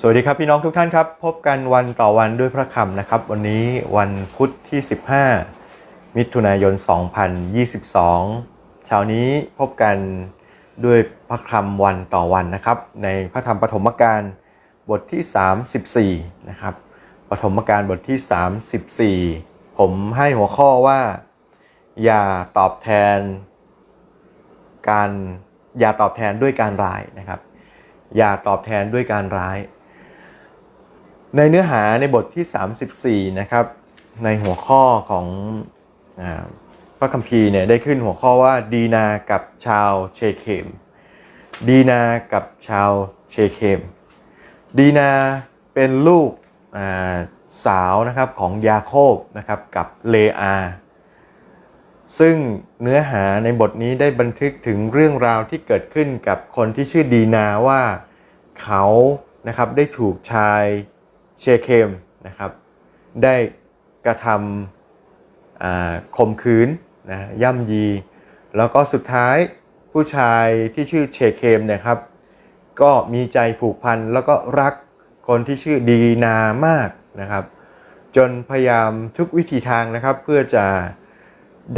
สวัสดีครับพี่น้องทุกท่านครับ พบกันวันต่อวันด้วยพระคำนะครับ วันนี้วันพุธที่ 15 มิถุนายน 2022 เช้านี้พบกันด้วยพระคำวันต่อวันนะครับ ในพระธรรมปฐมกาลบทที่ 34 นะครับปฐมกาลบทที่ 34 ผมให้หัวข้อว่า อย่าตอบแทน การอย่าตอบแทนด้วยการร้ายนะครับ อย่าตอบแทนด้วยการร้าย ในเนื้อหาในบทที่ 34 นะครับ ในหัวข้อของอพระคัมภีร์เนี่ยได้ขึ้นหัวข้อว่าดีนากับชาวเชเคม ดีนากับชาวเชเคม ดีนาเป็นลูกสาวนะครับของยาโคบนะครับกับเลอา ซึ่งเนื้อหาในบทนี้ได้บันทึกถึงเรื่องราวที่เกิดขึ้นกับคนที่ชื่อดีนาว่าเขานะครับได้ถูกชาย เชเคมนะครับ ได้กระทำข่มขืนนะย่ำยี แล้วก็สุดท้ายผู้ชายที่ชื่อเชเคมนะครับ ก็มีใจผูกพันแล้วก็รักคนที่ชื่อดีนามากนะครับ จนพยายามทุกวิธีทางนะครับเพื่อจะ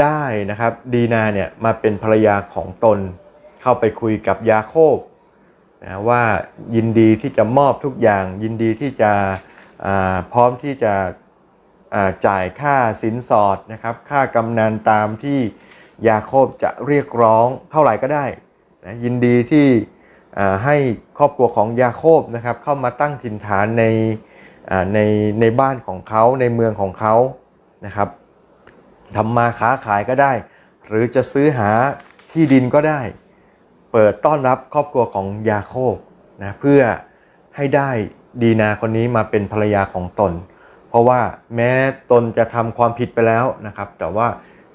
ได้นะครับดีนาเนี่ยมาเป็นภรรยาของตน เข้าไปคุยกับยาโคบ นะว่ายินดีที่จะมอบทุกอย่าง ยินดีที่จะพร้อมที่จะจ่ายค่าสินสอดนะครับ ค่ากำนันตามที่ยาโคบจะเรียกร้องเท่าไหร่ก็ได้นะยินดีที่ให้ครอบครัวของยาโคบนะครับเข้ามาตั้งถิ่นฐานในในในบ้านของเขาในเมืองของเขานะครับทำมาค้าขายก็ได้ หรือจะซื้อหาที่ดินก็ได้ ปิดต้อนรับครอบครัวของยาโคบนะเพื่อให้ได้ดีนาคนนี้มาเป็นภรรยาของตน เพราะว่าแม้ตนจะทำความผิดไปแล้วนะครับ แต่ว่า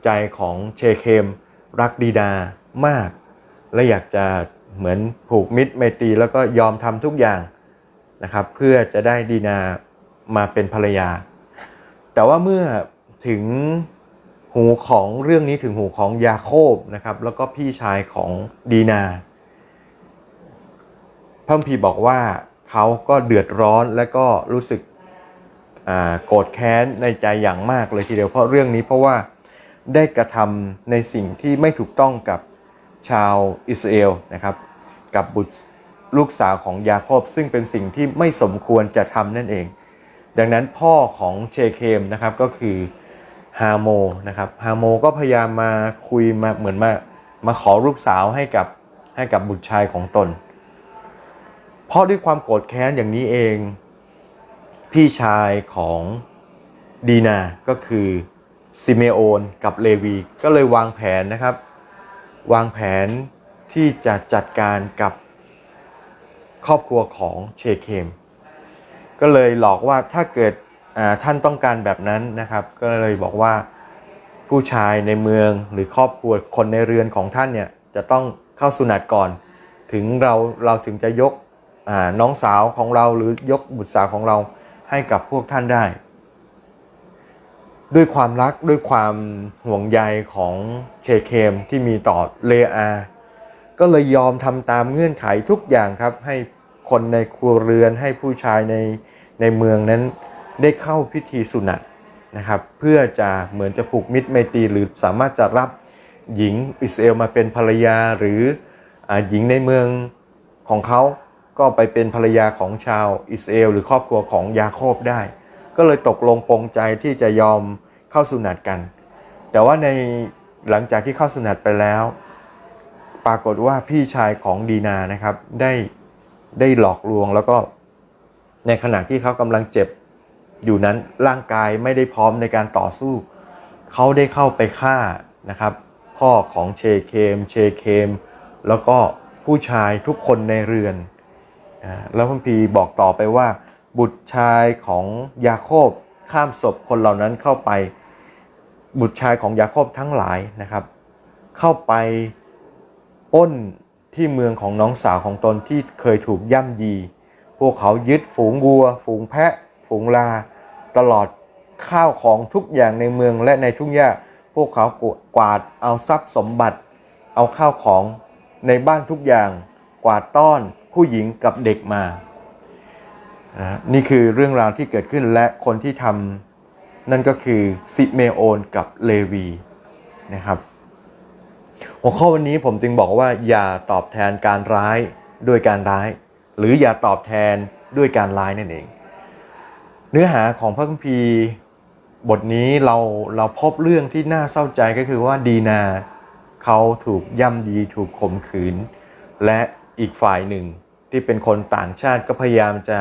ใจของเชเคมรักดีนามาก และอยากจะเหมือนผูกมิตรไมตรีแล้วก็ยอมทำทุกอย่างนะครับเพื่อจะได้ดีนามาเป็นภรรยา แต่ว่าเมื่อถึง หูของเรื่องนี้ถึงหูของยาโคบนะครับ แล้วก็พี่ชายของดีนาพระคัมภีร์บอกว่าเขาก็เดือดร้อนและก็รู้สึกโกรธแค้นในใจอย่างมากเลยทีเดียวเพราะเรื่องนี้เพราะว่าได้กระทำในสิ่งที่ไม่ถูกต้องกับชาวอิสราเอลนะครับ กับบุตรลูกสาวของยาโคบซึ่งเป็นสิ่งที่ไม่สมควรจะทำนั่นเอง ดังนั้นพ่อของเชเคมนะครับก็คือ ฮาโมนะครับฮาโมก็พยายามมาคุยมาเหมือนมามาขอลูกสาวให้กับให้กับบุตรชายของตน เพราะด้วยความโกรธแค้นอย่างนี้เอง พี่ชายของดีนา ก็คือซิเมโอนกับเลวี ก็เลยวางแผนนะครับ วางแผนที่จะจัดการกับครอบครัวของเชเคม ก็เลยหลอกว่าถ้าเกิด ท่านต้องการแบบนั้นนะครับ ก็เลยบอกว่าผู้ชายในเมืองหรือครอบครัวคนในเรือนของท่านเนี่ยจะต้องเข้าสุนัตก่อน ถึงเราเราถึงจะยกน้องสาวของเราหรือยกบุตรสาวของเราให้กับพวกท่านได้ ด้วยความรักด้วยความห่วงใยของเชเคมที่มีต่อเลอา ก็เลยยอมทำตามเงื่อนไขทุกอย่างครับ ให้คนในครัวเรือนให้ผู้ชายในในเมืองนั้น ได้เข้าพิธีสุนัตนะครับเพื่อจะเหมือนจะผูกมิตรไมตรีหรือสามารถจะรับหญิงอิสราเอลมาเป็นภรรยาหรืออหญิงในเมืองของเขาก็ไปเป็นภรรยาของชาวอิสราเอลหรือครอบครัวของยาโคบได้ ก็เลยตกลงปรงใจที่จะยอมเข้าสุนัตกัน แต่ว่าในหลังจากที่เข้าสุนัตไปแล้ว ปรากฏว่าพี่ชายของดีนานะครับได้ได้หลอกลวงแล้วก็ในขณะที่เขากำลังเจ็บ อยู่นั้นร่างกายไม่ได้พร้อมในการต่อสู้ เขาได้เข้าไปฆ่านะครับ พ่อของเชเคม เชเคม แล้วก็ผู้ชายทุกคนในเรือนอแล้วพัมพีบอกต่อไปว่า บุตรชายของยาโคบข้ามศพคนเหล่านั้นเข้าไป บุตรชายของยาโคบทั้งหลายนะครับ เข้าไปป้นที่เมืองของน้องสาวของตนที่เคยถูกย่ำยี พวกเขายึดฝูงวัว ฝูงแพะ ฝูงลา ตลอดข้าวของทุกอย่างในเมืองและในทุ่งหญ้า พวกเขากวาดเอาทรัพย์สมบัติ เอาข้าวของในบ้านทุกอย่าง กวาดต้อนผู้หญิงกับเด็กมานะนี่คือเรื่องราวที่เกิดขึ้นและคนที่ทำนั่นก็คือซิเมโอนกับเลวีนะครับหัวข้อวันนี้ผมจึงบอกว่าอย่าตอบแทนการร้ายด้วยการร้าย หรืออย่าตอบแทนด้วยการร้ายนั่นเอง เนื้อหาของพระคัมภีร์บทนี้เราเราพบเรื่องที่น่าเศร้าใจก็คือว่าดีนาเขาถูกย่ำยีถูกข่มขืน และอีกฝ่ายหนึ่งที่เป็นคนต่างชาติก็พยายามจะ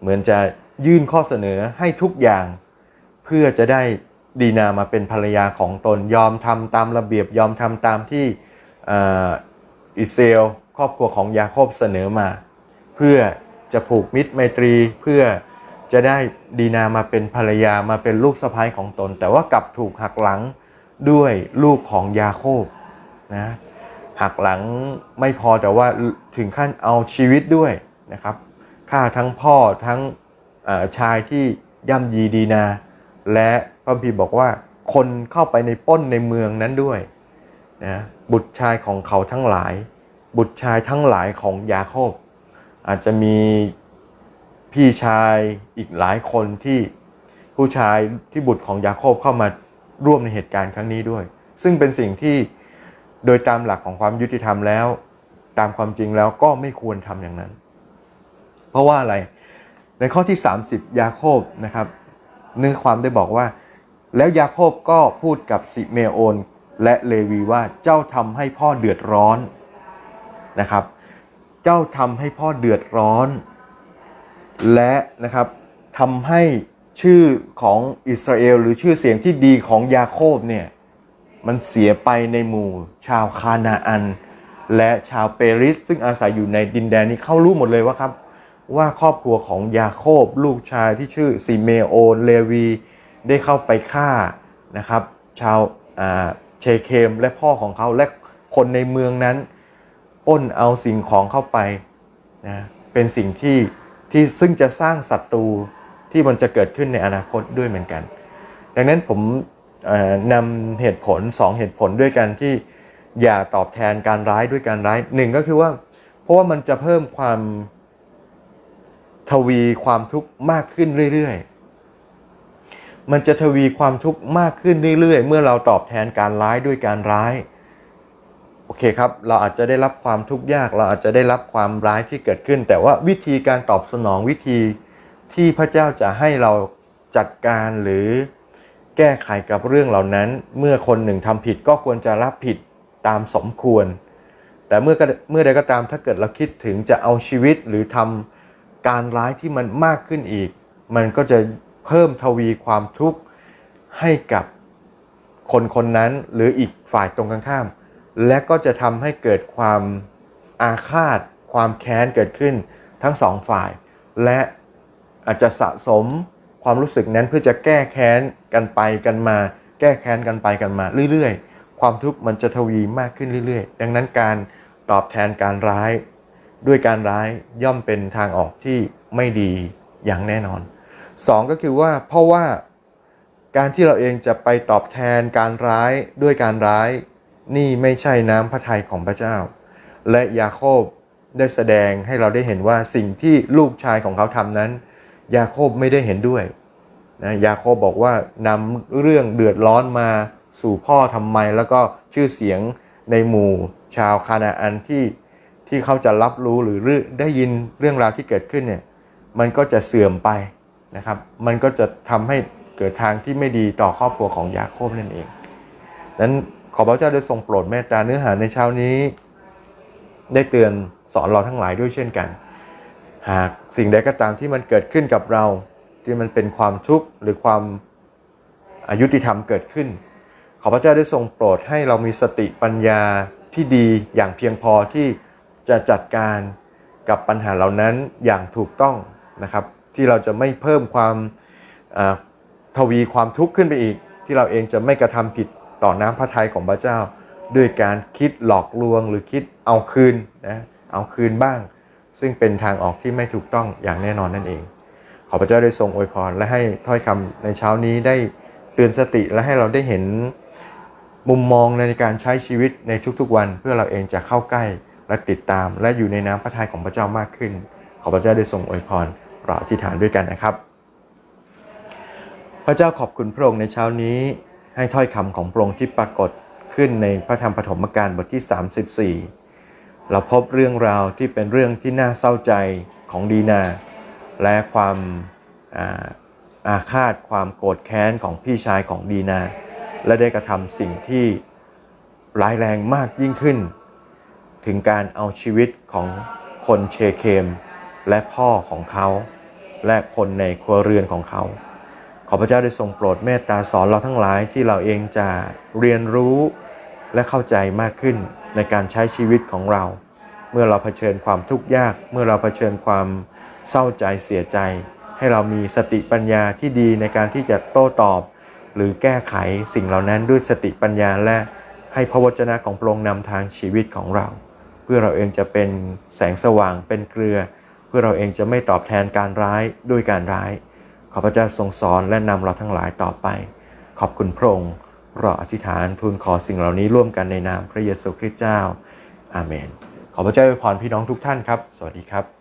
เหมือนจะยื่นข้อเสนอให้ทุกอย่าง เพื่อจะได้ดีนามาเป็นภรรยาของตนยอมทำตามระเบียบยอมทำตามที่อ่ออิสราเอลครอบครัวของยาโคบเสนอมา เพื่อจะผูกมิตรไมตรีเพื่อ จะได้ดีนามาเป็นภรรยามาเป็นลูกสะใภ้ของตน แต่ว่ากลับถูกหักหลังด้วยลูกของยาโคบนะหักหลังไม่พอแต่ว่าถึงขั้นเอาชีวิตด้วยนะครับฆ่าทั้งพ่อทั้งชายที่ย่ำยีดีนา และพระพีบอกว่าคนเข้าไปในป้นในเมืองนั้นด้วยนะบุตรชายของเขาทั้งหลาย บุตรชายทั้งหลายของยาโคบอาจจะมี พี่ชายอีกหลายคนที่ผู้ชายที่บุตรของยาโคบเข้ามาร่วมในเหตุการณ์ครั้งนี้ด้วย ซึ่งเป็นสิ่งที่โดยตามหลักของความยุติธรรมแล้ว ตามความจริงแล้วก็ไม่ควรทำอย่างนั้น เพราะว่าอะไรในข้อที่ 30 ยาโคบนะครับ เนื้อความได้บอกว่า แล้วยาโคบก็พูดกับสิเมโอน และเลวีว่าเจ้าทำให้พ่อเดือดร้อนนะครับ เจ้าทำให้พ่อเดือดร้อน และนะครับทำให้ชื่อของอิสราเอลหรือชื่อเสียงที่ดีของยาโคบเนี่ยมันเสียไปในหมู่ชาวคานาอัน และชาวเปริสซึ่งอาศัยอยู่ในดินแดนนี้เขารู้หมดเลยว่าครับ ว่าครอบครัวของยาโคบลูกชายที่ชื่อซิเมโอนเลวีได้เข้าไปฆ่านะครับ ชาวเชเคมและพ่อของเขาและคนในเมืองนั้นปล้นเอาสิ่งของเข้าไปนะเป็นสิ่งที่ ที่ซึ่งจะสร้างศัตรูที่มันจะเกิดขึ้นในอนาคตด้วยเหมือนกัน ดังนั้นผมนำเหตุผลสองเหตุผลด้วยกันที่อย่าตอบแทนการร้ายด้วยการร้ายหนึ่งก็คือว่า เพราะว่ามันจะเพิ่มความทวีความทุกข์มากขึ้นเรื่อยๆ มันจะทวีความทุกข์มากขึ้นเรื่อยๆ เมื่อเราตอบแทนการร้ายด้วยการร้าย เคครับ เราอาจจะได้รับความทุกข์ยาก เราอาจจะได้รับความร้ายที่เกิดขึ้น แต่ว่าวิธีการตอบสนองวิธีที่พระเจ้าจะให้เราจัดการหรือแก้ไขกับเรื่องเหล่านั้น เมื่อคนหนึ่งทำผิดก็ควรจะรับผิดตามสมควร แต่เมื่อเมื่อใดก็ตามถ้าเกิดเราคิดถึงจะเอาชีวิตหรือทำการร้ายที่มันมากขึ้นอีก มันก็จะเพิ่มทวีความทุกข์ให้กับคนคนนั้นหรืออีกฝ่ายตรงกันข้าม และก็จะทำให้เกิดความอาฆาต ความแค้นเกิดขึ้นทั้งสองฝ่าย และอาจจะสะสมความรู้สึกนั้นเพื่อจะแก้แค้นกันไปกันมา แก้แค้นกันไปกันมาเรื่อยๆ ความทุกข์มันจะทวีมากขึ้นเรื่อยๆ ดังนั้นการตอบแทนการร้ายด้วยการร้ายย่อมเป็นทางออกที่ไม่ดีอย่างแน่นอนสองก็คือว่าเพราะว่าการที่เราเองจะไปตอบแทนการร้ายด้วยการร้าย นี่ไม่ใช่น้ำพระทัยของพระเจ้า และยาโคบได้แสดงให้เราได้เห็นว่าสิ่งที่ลูกชายของเขาทำนั้น ยาโคบไม่ได้เห็นด้วยนะยาโคบบอกว่านำเรื่องเดือดร้อนมาสู่พ่อทำไม แล้วก็ชื่อเสียงในหมู่ชาวคานาอันที่ที่เขาจะรับรู้หรือได้ยินเรื่องราวที่เกิดขึ้นเนี่ยมันก็จะเสื่อมไปนะครับ มันก็จะทำให้เกิดทางที่ไม่ดีต่อครอบครัวของยาโคบนั่นเองนั้น อพระเจ้าได้ทรงโปรดเมตตาเนื้อหาในเช้านี้ ได้เตือนสอนเราทั้งหลายด้วยเช่นกัน หากสิ่งใดก็ตามที่มันเกิดขึ้นกับเราที่มันเป็นความทุกข์หรือความอายุติธรรมเกิดขึ้น ขอพระเจ้าได้ทรงโปรดให้เรามีสติปัญญาที่ดีอย่างเพียงพอที่จะจัดการกับปัญหาเหล่านั้นอย่างถูกต้องนะครับ ที่เราจะไม่เพิ่มความทวีความทุกข์ขึ้นไปอีก ที่เราเองจะไม่กระทำผิด ต่อน้ำพระทัยของพระเจ้า ด้วยการคิดหลอกลวงหรือคิดเอาคืนนะเอาคืนบ้าง ซึ่งเป็นทางออกที่ไม่ถูกต้องอย่างแน่นอนนั่นเอง ขอพระเจ้าได้ทรงอวยพรและให้ถ้อยคำในเช้านี้ได้เตือนสติและให้เราได้เห็นมุมมองในการใช้ชีวิตในทุกๆวัน เพื่อเราเองจะเข้าใกล้และติดตาม และอยู่ในน้ำพระทัยของพระเจ้ามากขึ้น ขอพระเจ้าได้ทรงอวยพรเราอธิษฐานด้วยกันนะครับ พระเจ้าขอบคุณพระองค์ในเช้านี้ ให้ถ้อยคำของพระองค์ที่ปรากฏขึ้นในพระธรรมปฐมกาลบทที่ 34 เราพบเรื่องราวที่เป็นเรื่องที่น่าเศร้าใจของดีนา และความอาอาฆาตความโกรธแค้นของพี่ชายของดีนา และได้กระทำสิ่งที่ร้ายแรงมากยิ่งขึ้น ถึงการเอาชีวิตของคนเชเคม และพ่อของเขา และคนในครัวเรือนของเขา ขอพระเจ้าได้ทรงโปรดเมตตาสอนเราทั้งหลายที่เราเองจะเรียนรู้และเข้าใจมากขึ้นในการใช้ชีวิตของเรา เมื่อเราเผชิญความทุกข์ยาก เมื่อเราเผชิญความเศร้าใจเสียใจ ให้เรามีสติปัญญาที่ดีในการที่จะโต้ตอบ หรือแก้ไขสิ่งเหล่านั้นด้วยสติปัญญาและให้พระวจนะของพระองค์นำทางชีวิตของเรา เพื่อเราเองจะเป็นแสงสว่างเป็นเกลือ เพื่อเราเองจะไม่ตอบแทนการร้ายด้วยการร้าย ขอพระเจ้าทรงสอนและนำเราทั้งหลายต่อไป ขอบคุณพระองค์เราอธิษฐานทูลขอสิ่งเหล่านี้ร่วมกันในนามพระเยซูคริสต์เจ้า อาเมน ขอพระเจ้าอวยพรพี่น้องทุกท่านครับ สวัสดีครับ